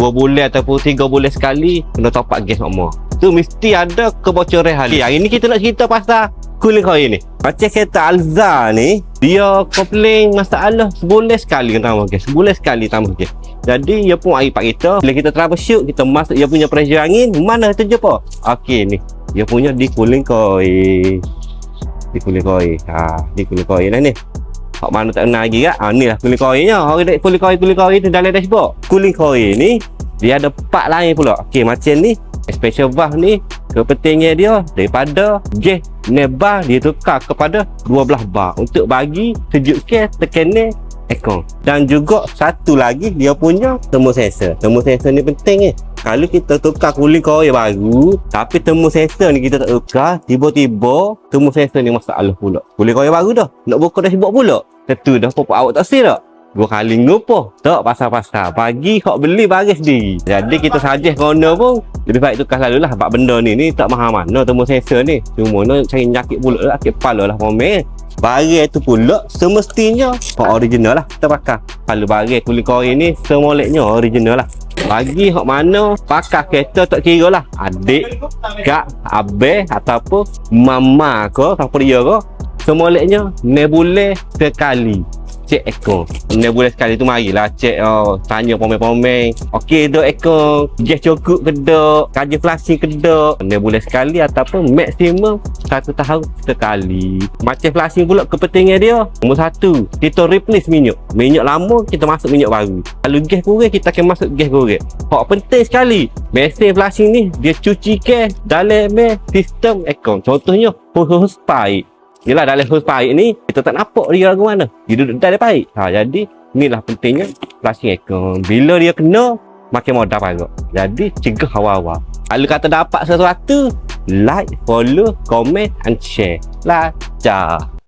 dua bulan ataupun tiga bulan sekali kena top up gas semua. Tu mesti ada kebocoran hal. Okay, hari ni kita nak cerita pasal cooling coil ni. Macam kereta Alza ni, dia komplain masalah sebulan sekali kena tambah gas. Sebulan sekali tambah gas. Jadi dia pun air pak kita. Bila kita troubleshoot, kita masuk dia punya pressure angin, mana je apa? Okey ni. Dia punya di cooling coil. Di cooling coil. Ha, di cooling coil lah ni. Hak mana tak kenal lagi kan? Ha, ni lah cooling coilnya. Orang dek cooling coil, cooling coil tu dalam dashboard. Cooling coil ni, dia ada part lain pula. Okey, macam ni. Special valve ni, kepentingan dia daripada gas nebar dia tukar kepada 12 bar untuk bagi sejuk sikit tekanan aircon. Dan juga satu lagi dia punya thermosensor. Thermosensor ni penting eh. Kalau kita tukar cooling coil baru, tapi thermosensor ni kita tak tukar, tiba-tiba thermosensor ni masalah pula. Cooling coil baru dah. Nak buka dashboard pula. Tentu dah pop awak tak sih tak? Dua kali ngupo. Tak pasal-pasal. Bagi hok beli baris sendiri. Jadi kita suggest corner pun lebih baik tukar selalu lah. Sebab benda ni ni tak mahal mana thermosensor ni. Cuma nak cari nyakit pula lah. Sakit kepala lah pomen. Baris tu pula semestinya original lah. Kita pakai. Kalau baris cooling coil ni semoleknya original lah. Bagi hok mana pakai kereta tak kira lah. Adik, kak, abeh ataupun mama ke, siapa dia ke. Semoleknya nebule sekali cek ekor Boleh sekali tu marilah cek oh, Tanya pomen-pomen Okey dok ekor Gas cukup ke dok? Kaji flashing ke dok? Boleh sekali Ataupun maksimum Satu tahun sekali. Macam flashing pula kepentingan dia. Nombor satu Kita replace minyak. Minyak lama kita masuk minyak baru. Kalau gas kurang kita akan masuk gas kurang Hak penting sekali. Mesin flashing ni Dia cuci gas Dalam sistem ekor. Contohnya hose pipe Yelah dalam hose pipe ni Kita tak nampak dia lagu mana. Dia duduk dalam pipe ha, Jadi inilah pentingnya Flashing aircon Bila dia kena Makin modal pagak Jadi cegah awal-awal Kalau kata dapat sesuatu Like, follow, comment and share. Lancar